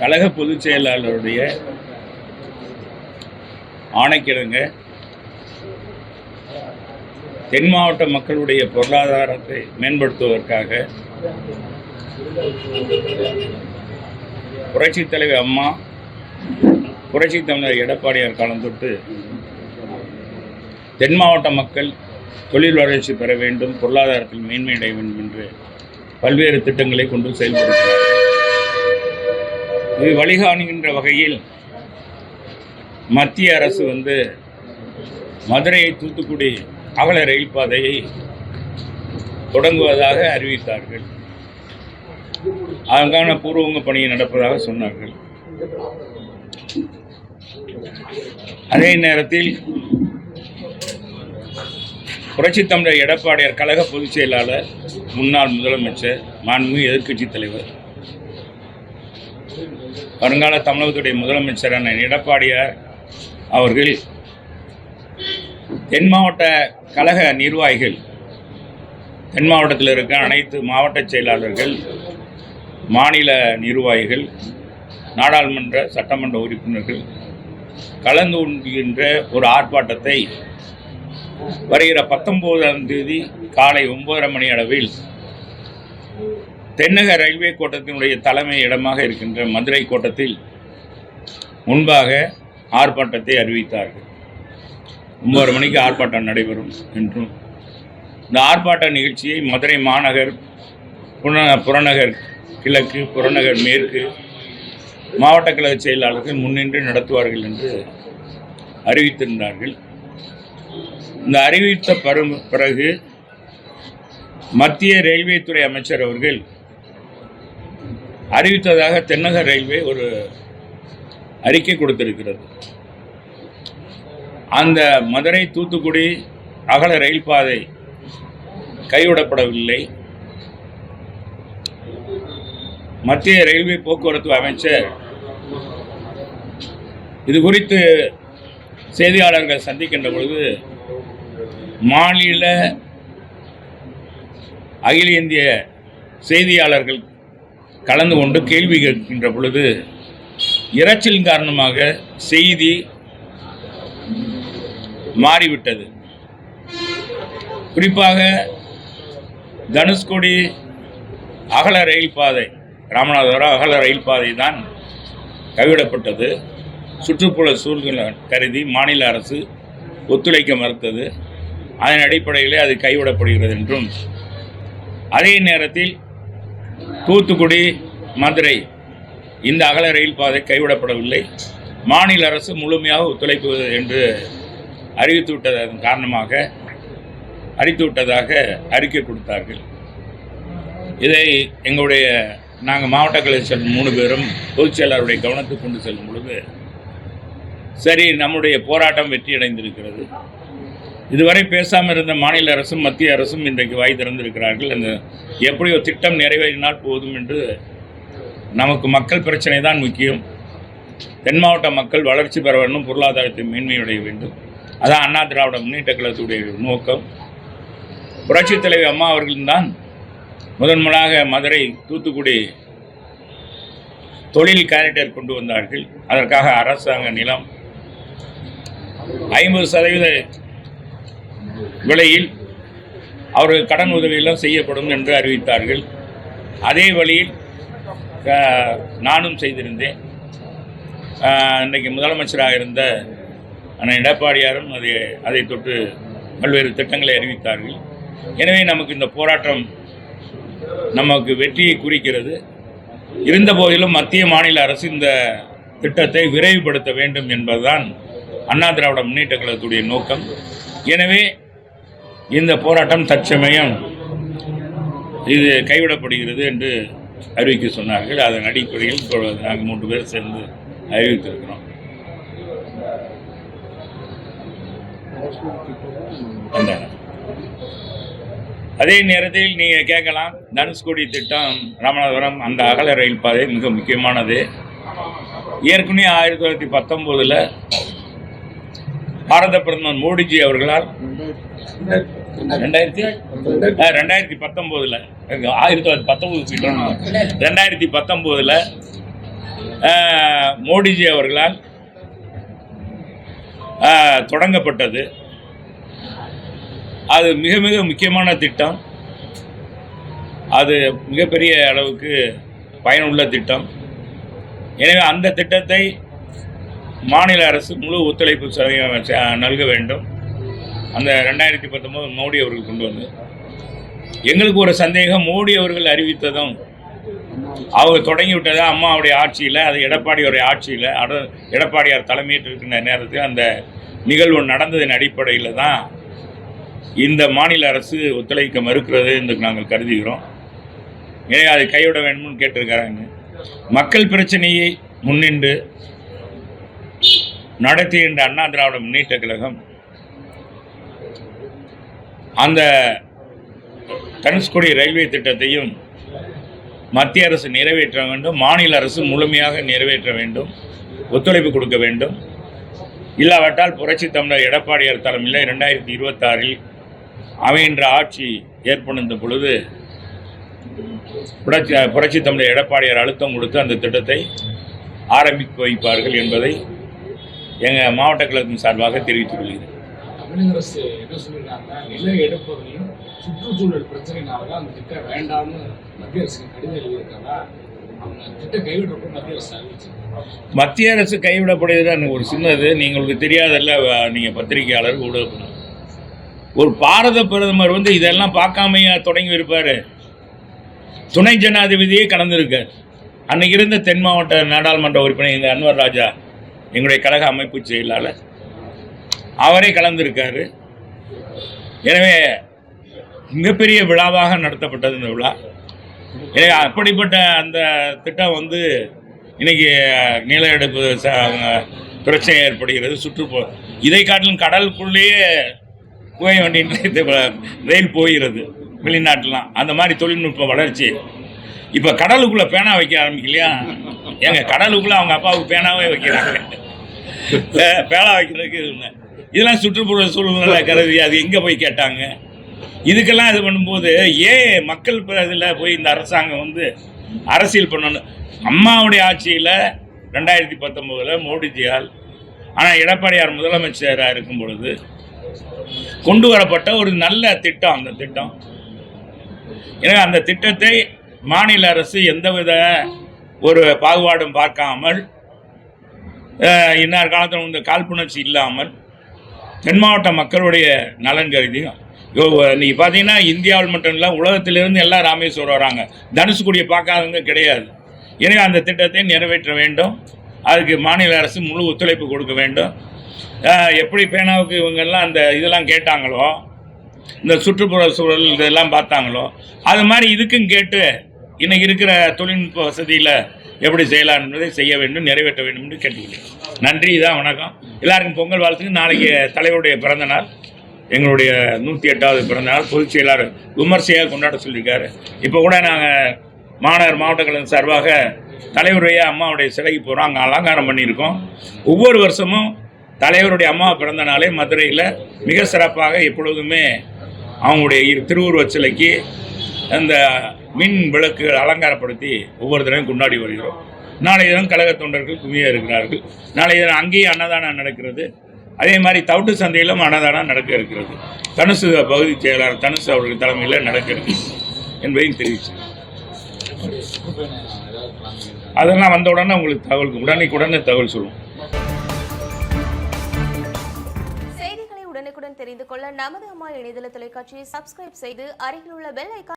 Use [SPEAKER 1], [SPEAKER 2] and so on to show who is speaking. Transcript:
[SPEAKER 1] கழக பொதுச் செயலாளருடைய ஆணைக்கிழங்க தென் மாவட்ட மக்களுடைய பொருளாதாரத்தை மேம்படுத்துவதற்காக புரட்சித் தலைவர் அம்மா புரட்சி தமிழர் எடப்பாடியார் காலம் தொட்டு தென் மாவட்ட மக்கள் தொழில் வளர்ச்சி பெற வேண்டும் பொருளாதாரத்தில் மேன்மை அடைய வேண்டும் என்று பல்வேறு திட்டங்களை கொண்டு செயல்படுத்தினார் இது வழிகாணுகின்ற வகையில் மத்திய அரசு வந்து மதுரையை தூத்துக்குடி அகல ரயில் பாதையை தொடங்குவதாக அறிவித்தார்கள். அதற்கான பூர்வங்க பணியை நடப்பதாக சொன்னார்கள். அதே நேரத்தில் புரட்சித் தமிழர் எடப்பாடியார் கழக பொதுச் செயலாளர் முன்னாள் முதலமைச்சர் மாண்புமிகு எதிர்கட்சி தலைவர். வருங்கால தமிழகத்துடைய முதலமைச்சரான எடப்பாடியார் அவர்கள் தென் மாவட்ட கழக நிர்வாகிகள் தென் மாவட்டத்தில் இருக்க அனைத்து மாவட்ட செயலாளர்கள் மாநில நிர்வாகிகள் நாடாளுமன்ற சட்டமன்ற உறுப்பினர்கள் கலந்து கொள்கின்ற ஒரு ஆர்ப்பாட்டத்தை வருகிற பத்தொன்பதாம் தேதி காலை ஒன்பதரை மணி அளவில் தென்னக ரயில்வே கோட்டத்தினுடைய தலைமை இடமாக இருக்கின்ற மதுரை கோட்டத்தில் முன்பாக ஆர்ப்பாட்டத்தை அறிவித்தார்கள். ஒன்பது மணிக்கு ஆர்ப்பாட்டம் நடைபெறும் என்றும் இந்த ஆர்ப்பாட்ட நிகழ்ச்சியை மதுரை மாநகர் புற புறநகர் கிழக்கு புறநகர் மேற்கு மாவட்ட கழக செயலாளர்கள் முன்னின்று நடத்துவார்கள் என்று அறிவித்திருந்தார்கள். இந்த அறிவித்த பரும் பிறகு மத்திய ரயில்வே துறை அமைச்சர் அவர்கள் அறிவித்ததாக தென்னக ரயில்வே ஒரு அறிக்கை கொடுத்திருக்கிறது. அந்த மதுரை தூத்துக்குடி அகல ரயில் பாதை கைவிடப்படவில்லை. மத்திய ரயில்வே போக்குவரத்து அமைச்சர் இது குறித்து செய்தியாளர்கள் சந்திக்கின்ற பொழுது மாநில அகில இந்திய செய்தியாளர்கள் கலந்து கொண்டு கேள்வி கேட்கின்ற பொழுது இரைச்சலின் காரணமாக செய்தி மாறிவிட்டது. குறிப்பாக தனுஷ்கோடி அகல ரயில் பாதை ராமநாதபுரம் அகல ரயில் பாதை தான் கைவிடப்பட்டது. சுற்றுப்புற சூழ்நிலை கருதி மாநில அரசு ஒத்துழைக்க மறுத்தது. அதன் அடிப்படையிலே அது கைவிடப்படுகிறது என்றும் அதே நேரத்தில் தூத்துக்குடி மதுரை இந்த அகல ரயில் பாதை கைவிடப்படவில்லை. மாநில அரசு முழுமையாக ஒத்துழைப்பு என்று அறிவித்து விட்டதன் காரணமாக அறித்துவிட்டதாக அறிக்கை கொடுத்தார்கள். இதை எங்களுடைய நாங்கள் மாவட்ட கலை செல்லும் மூணு பேரும் பொதுச் செயலாளருடைய கவனத்துக்கு கொண்டு செல்லும் பொழுது சரி நம்முடைய போராட்டம் வெற்றியடைந்திருக்கிறது. இதுவரை பேசாமல் இருந்த மாநில அரசும் மத்திய அரசும் இன்றைக்கு வாய் திறந்திருக்கிறார்கள். அந்த எப்படியோ திட்டம் நிறைவேறினால் போதும் என்று நமக்கு மக்கள் பிரச்சனை தான் முக்கியம். தென் மாவட்ட மக்கள் வளர்ச்சி பெற வேண்டும் பொருளாதாரத்தை மேன்மையடைய வேண்டும். அதான் அண்ணா திராவிட முன்னேற்ற கழகத்துடைய நோக்கம். புரட்சித் தலைவி அம்மா அவர்கள்தான் முதன்முறையாக மதுரை தூத்துக்குடி தொழில் கேரக்டர் கொண்டு வந்தார்கள். அதற்காக அரசாங்க நிலம் ஐம்பது சதவீத விலையில் அவர்கள் கடன் உதவியெல்லாம் செய்யப்படும் என்று அறிவித்தார்கள். அதே வழியில் நானும் செய்திருந்தேன். இன்றைக்கு முதலமைச்சராக இருந்த அண்ணன் எடப்பாடியாரும் அதை அதை தொட்டு பல்வேறு திட்டங்களை அறிவித்தார்கள். எனவே நமக்கு இந்த போராட்டம் நமக்கு வெற்றியை குறிக்கிறது. இருந்த போதிலும் மத்திய மாநில அரசு இந்த திட்டத்தை விரைவுபடுத்த வேண்டும் என்பதுதான் அண்ணா திராவிட முன்னேற்ற கழகத்துடைய நோக்கம். எனவே இந்த போராட்டம் தற்சமயம் இது கைவிடப்படுகிறது என்று அறிவிக்க சொன்னார்கள். அதன் அடிப்படையில் நாங்கள் மூன்று பேர் சேர்ந்து அறிவித்திருக்கிறோம். அதே நேரத்தில் நீங்கள் கேட்கலாம் தனுஷ்கோடி திட்டம் ராமநாதபுரம் அந்த அகல ரயில் பாதை மிக முக்கியமானது. ஏற்கனவே ஆயிரத்தி தொள்ளாயிரத்தி பத்தொம்போதில் பாரத பிரதமர் மோடிஜி அவர்களால் ரெண்டாயிரத்தி ரெண்டாயிரத்தி பத்தொம்போதில் ஆயிரத்தி தொள்ளாயிரத்தி பத்தொம்போது ரெண்டாயிரத்தி பத்தொம்போதில் மோடிஜி அவர்களால் தொடங்கப்பட்டது. அது மிக மிக முக்கியமான திட்டம். அது மிகப்பெரிய அளவுக்கு பயனுள்ள திட்டம். எனவே அந்த திட்டத்தை மாநில அரசு முழு ஒத்துழைப்பு ச- நல்க வேண்டும். அந்த ரெண்டாயிரத்தி பத்தொம்போது மோடி அவர்கள் கொண்டு வந்து எங்களுக்கு ஒரு சந்தேகம் மோடி அவர்கள் அறிவித்ததும் அவங்க தொடங்கி விட்டதா அம்மாவுடைய ஆட்சியில் அது எடப்பாடியோடைய ஆட்சியில் அட எடப்பாடியார் தலைமையேற்றிருக்கின்ற நேரத்தில் அந்த நிகழ்வு நடந்ததன் அடிப்படையில் தான் இந்த மாநில அரசு ஒத்துழைக்க மறுக்கிறது என்று நாங்கள் கருதுகிறோம். எனவே அதை கைவிட வேண்டும்னு கேட்டிருக்கிறாங்க. மக்கள் பிரச்சனையை முன்னின்று நடத்துகின்ற அண்ணா திராவிட முன்னேற்ற கழகம் அந்த தனுஷ்கோடி ரயில்வே திட்டத்தையும் மத்திய அரசு நிறைவேற்ற வேண்டும் மாநில அரசு முழுமையாக நிறைவேற்ற வேண்டும் ஒத்துழைப்பு கொடுக்க வேண்டும். இல்லாவிட்டால் புரட்சி தமிழர் எடப்பாடியார் தலைமையில் ரெண்டாயிரத்தி இருபத்தாறில் அமைகின்ற ஆட்சி ஏற்படுத்த பொழுது புரட்சி புரட்சி தமிழர் எடப்பாடியார் அழுத்தம் கொடுத்து அந்த திட்டத்தை ஆரம்பித்து வைப்பார்கள் என்பதை எங்கள் மாவட்ட கழகத்தின் சார்பாக தெரிவித்துக் கொள்கிறேன்.
[SPEAKER 2] தமிழக அரசு என்ன சொல்லியிருக்காங்க நில எடுப்பதையும் சுற்றுச்சூழல் பிரச்சனைனால தான் அந்த திட்டம் வேண்டாம்னு மத்திய அரசுக்கு கடிதம் எழுதியிருக்காங்க. மத்திய அரசு அறிவிச்சு
[SPEAKER 1] மத்திய அரசு கைவிடப்படுகிறது ஒரு சின்னது. நீங்களுக்கு தெரியாதல்ல வ- நீங்க பத்திரிகையாளர் ஊடகம் ஒரு பாரத பிரதமர் வந்து இதெல்லாம் பார்க்காமையா தொடங்கி இருப்பாரு. துணை ஜனாதிபதியே கலந்துருக்கார் அன்னைக்கு இருந்த தென் மாவட்ட நாடாளுமன்ற உறுப்பினர் இந்த அன்வர் ராஜா எங்களுடைய கழக அமைப்பு செயலாளர். அவரே கலந்திருக்காரு. எனவே மிகப்பெரிய விழாவாக நடத்தப்பட்டது இந்த விழா. எனவே அப்படிப்பட்ட அந்த திட்டம் வந்து இன்னைக்கு நில எடுப்பு ச- பிரச்சனை ஏற்படுகிறது. சுற்றுப்புற இதை காட்டிலும் கடலுக்குள்ளேயே புகை வண்டி ரயில் போகிறது வெளிநாட்டுலாம். அந்த மாதிரி தொழில்நுட்ப வளர்ச்சி. இப்போ கடலுக்குள்ளே பேனா வைக்க ஆரம்பிக்கலையா? எங்கள் கடலுக்குள்ளே அவங்க அப்பாவுக்கு பேனாவே வைக்கிறாங்க. பேனா வைக்கிறதுக்கு இருந்தேன் இதெல்லாம் சுற்றுப்புற சூழ்நிலை கருதி அது எங்கே போய் கேட்டாங்க? இதுக்கெல்லாம் இது பண்ணும்போது ஏன் மக்கள் இதில் போய் இந்த அரசாங்கம் வந்து அரசியல் பண்ணணும்? அம்மாவுடைய ஆட்சியில் ரெண்டாயிரத்தி பத்தொம்போதில் மோடிஜியால் ஆனால் எடப்பாடியார் முதலமைச்சராக இருக்கும் பொழுது கொண்டு வரப்பட்ட ஒரு நல்ல திட்டம் அந்த திட்டம். எனவே அந்த திட்டத்தை மாநில அரசு எந்தவித ஒரு பாகுபாடும் பார்க்காமல் இன்னார் காலத்தில் இந்த காழ்ப்புணர்ச்சி இல்லாமல் தென் மாவட்ட மக்களுடைய நலன் கருதியும் யோ பார்த்தீங்கன்னா இந்தியாவில் மட்டும் இல்லை உலகத்திலிருந்து எல்லாம் ராமேஸ்வரம் வராங்க. தனுஷ்கோடியை பார்க்காதவங்க கிடையாது. எனவே அந்த திட்டத்தை நிறைவேற்ற வேண்டும். அதுக்கு மாநில அரசு முழு ஒத்துழைப்பு கொடுக்க வேண்டும். எப்படி பேனாவுக்கு இவங்கெல்லாம் அந்த இதெல்லாம் கேட்டாங்களோ இந்த சுற்றுப்புற சூழல் இதெல்லாம் பார்த்தாங்களோ அது மாதிரி இதுக்கும் கேட்டு இன்னைக்கு இருக்கிற தொழில்நுட்ப வசதியில் எப்படி செய்யலாம் என்பதை செய்ய வேண்டும் நிறைவேற்ற வேண்டும் என்று கேட்டுக்கொள்கிறேன். நன்றி தான் வணக்கம். எல்லாருக்கும் பொங்கல் வாழ்த்துக்கு நாளைக்கு தலைவருடைய பிறந்த நாள் எங்களுடைய நூற்றி எட்டாவது பிறந்த நாள் பொதுச் செயலாளர் விமர்சையாக கொண்டாட சொல்லியிருக்காரு. இப்போ கூட நாங்கள் மாநகர் மாவட்ட கழகம் சார்பாக தலைவருடைய அம்மாவுடைய சிலைக்கு போகிறோம் அங்கே அலங்காரம் பண்ணியிருக்கோம். ஒவ்வொரு வருஷமும் தலைவருடைய அம்மா பிறந்த நாளே மதுரையில் மிக சிறப்பாக எப்பொழுதுமே அவங்களுடைய இரு- திருவுருவச் சிலைக்கு அந்த மின் விளக்குகள் அலங்காரப்படுத்தி ஒவ்வொரு தடவையும் கொண்டாடி வருகிறோம். நாளைய தினம் கழக தொண்டர்கள் குவிய இருக்கிறார்கள். நாளைய தினம் அங்கேயும் அன்னதானம் நடக்கிறது. அதே மாதிரி தவிட்டு சந்தையிலும் அன்னதானம் நடக்க இருக்கிறது. தனுசு பகுதி செயலாளர் தனுசு அவர்கள் தலைமையில் நடக்கிறது என்பதையும் தெரிவிச்சு அதெல்லாம் வந்த உடனே உங்களுக்கு தகவல் உடனே தகவல் சொல்லுவோம்.
[SPEAKER 3] செய்திகளை உடனுக்குடன் தெரிந்து கொள்ள நமது அம்மா இணையதள தொலைக்காட்சியை சப்ஸ்கிரைப் செய்து அருகில் உள்ள பெல் ஐக்கான்